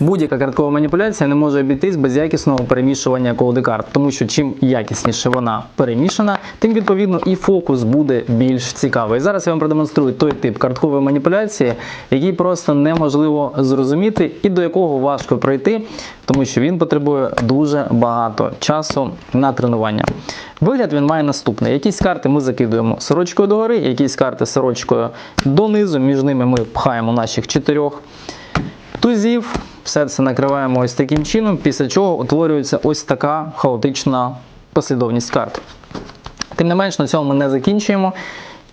Будь-яка карткова маніпуляція не може обійтись без якісного перемішування колоди карт, тому що чим якісніше вона перемішана, тим відповідно і фокус буде більш цікавий. Зараз я вам продемонструю той тип карткової маніпуляції, який просто неможливо зрозуміти і до якого важко пройти, тому що він потребує дуже багато часу на тренування. Вигляд він має наступний: якісь карти ми закидуємо сорочкою догори, якісь карти сорочкою донизу. Між ними ми пхаємо наших чотирьох тузів. Все це накриваємо ось таким чином, після чого утворюється ось така хаотична послідовність карт. Тим не менш, на цьому ми не закінчуємо.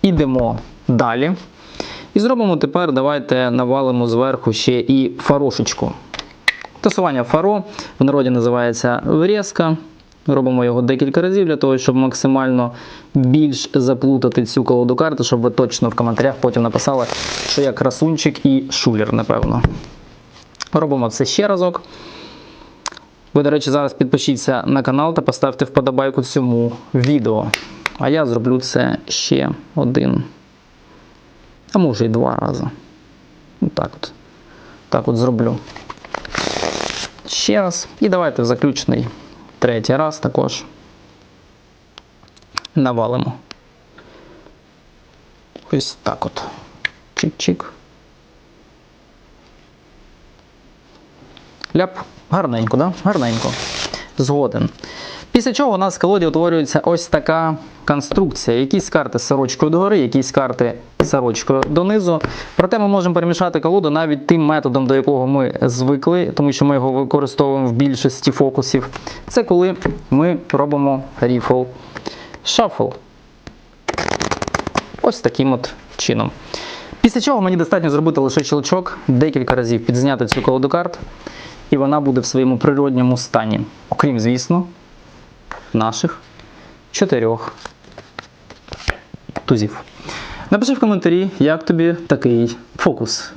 Ідемо далі. І зробимо тепер, давайте навалимо зверху ще і фарошечку. Тасування фаро в народі називається врізка. Робимо його декілька разів для того, щоб максимально більш заплутати цю колоду карти, щоб ви точно в коментарях потім написали, що я красунчик і шулер, напевно. Робимо це ще разок. Ви, до речі, зараз підпишіться на канал та поставте вподобайку цьому відео. А я зроблю це ще один. А може і два рази. Ну, так от. Так от зроблю. Ще раз. І давайте в заключний третій раз також навалимо. Ось так от. Чик-чик. Ляп. Гарненько, да? Гарненько. Згоден. Після чого у нас в колоді утворюється ось така конструкція. Якісь карти з сорочкою догори, якісь карти сорочкою донизу. Проте ми можемо перемішати колоду навіть тим методом, до якого ми звикли, тому що ми його використовуємо в більшості фокусів. Це коли ми робимо ріфл шафл. Ось таким от чином. Після чого мені достатньо зробити лише щелчок, декілька разів підзняти цю колоду карт, і вона буде в своєму природньому стані. Окрім, звісно, наших чотирьох тузів. Напиши в коментарі, як тобі такий фокус.